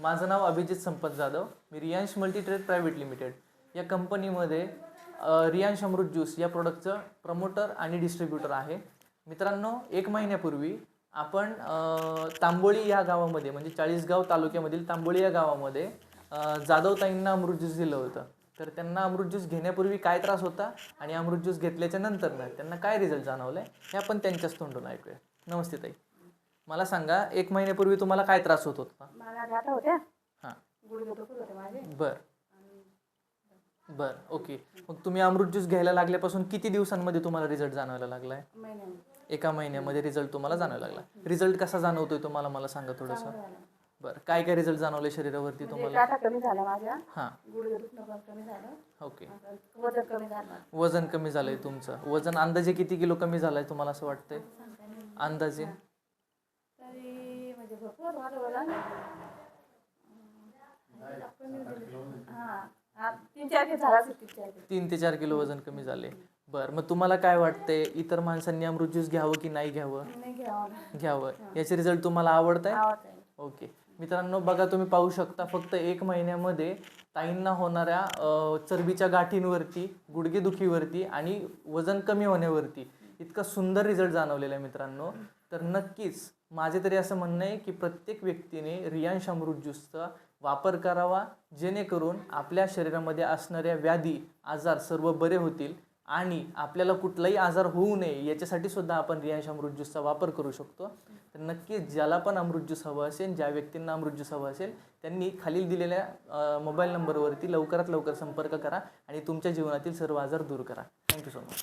माझं नाव अभिजित संपत जाधव. मी रियांश मल्टीट्रेड प्रायव्हेट लिमिटेड या कंपनीमध्ये रियांश अमृत ज्यूस या प्रोडक्टचं प्रमोटर आणि डिस्ट्रीब्युटर आहे. मित्रांनो एक महिन्यापूर्वी आपण तांबोळी या गावामध्ये म्हणजे चाळीसगाव तालुक्यामधील तांबोळी या गावामध्ये जाधवताईंना अमृत ज्यूस दिलं होतं. तर त्यांना अमृत ज्यूस घेण्यापूर्वी काय त्रास होता आणि अमृत ज्यूस घेतल्याच्या नंतर त्यांना काय रिझल्ट जाणवलाय हे आपण त्यांच्याच तोंडून ऐकूया. नमस्ते ताई. मला सांगा एक महिन्यापूर्वी तुम्हाला काय त्रास होत होता? मला गाठा होत्या. हां. गुडघे दुखत होते माझे. बर. बर ओके. मग तुम्ही अमृत ज्यूस घ्यायला लागल्यापासून किती दिवसांमध्ये तुम्हाला रिझल्ट जाणवायला लागलाय? एका महिन्यामध्ये रिझल्ट तुम्हाला जाणवायला लागला. रिझल्ट कसा जाणवतोय तुम्हाला मला सांगा थोडंसं? बरं काय काय रिझल्ट जाणवले शरीरावरती म्हणजे तुम्हाला? गाठा कमी झाला माझ्या. हां. गुडघे दुखणं पण कमी झालं. ओके. आता वजन कमी झालं. वजन कमी झालंय तुमचं. वजन अंदाजे किती किलो कमी झालंय तुम्हाला असं वाटतंय? सांगता. अंदाजे? म्हणजे भरपूर हा तीन चार किलो झाला असेल तीन चार किलो तीन ते चार किलो वजन कमी झाले. बरं मग तुम्हाला काय वाटतंय इतर माणसांनी अमृत ज्यूस घ्यावं की नाही घ्यावं? नाही घ्यावं. घ्यावं. याचे रिझल्ट तुम्हाला आवडत आहे आवडत आहे ओके. मित्रांनो बघा तुम्ही पाहू शकता फक्त एक महिन्यामध्ये ताईंना होणाऱ्या अ, चरबीच्या गाठींवरती गुडघेदुखीवरती आणि वजन कमी होण्यावरती इतका सुंदर रिझल्ट जाणवलेला आहे मित्रांनो. तर नक्कीच माझे तरी असं म्हणणं आहे की प्रत्येक व्यक्तीने रियांश अमृत ज्यूसचा वापर करावा जेणेकरून आपल्या शरीरामध्ये असणाऱ्या व्याधी आजार सर्व बरे होतील आणि आपल्याला कुठलाही आजार होऊ नये याच्यासाठी सुद्धा आपण रियांश अमृत ज्यूसचा वापर करू शकतो. तर नक्कीच ज्याला पण अमृत ज्यूस हवं असेल ज्या व्यक्तींना अमृत ज्यूस हवं असेल त्यांनी खालील दिलेल्या मोबाईल नंबरवरती लवकरात लवकर संपर्क करा आणि तुमच्या जीवनातील सर्व आजार दूर करा. Thank you so much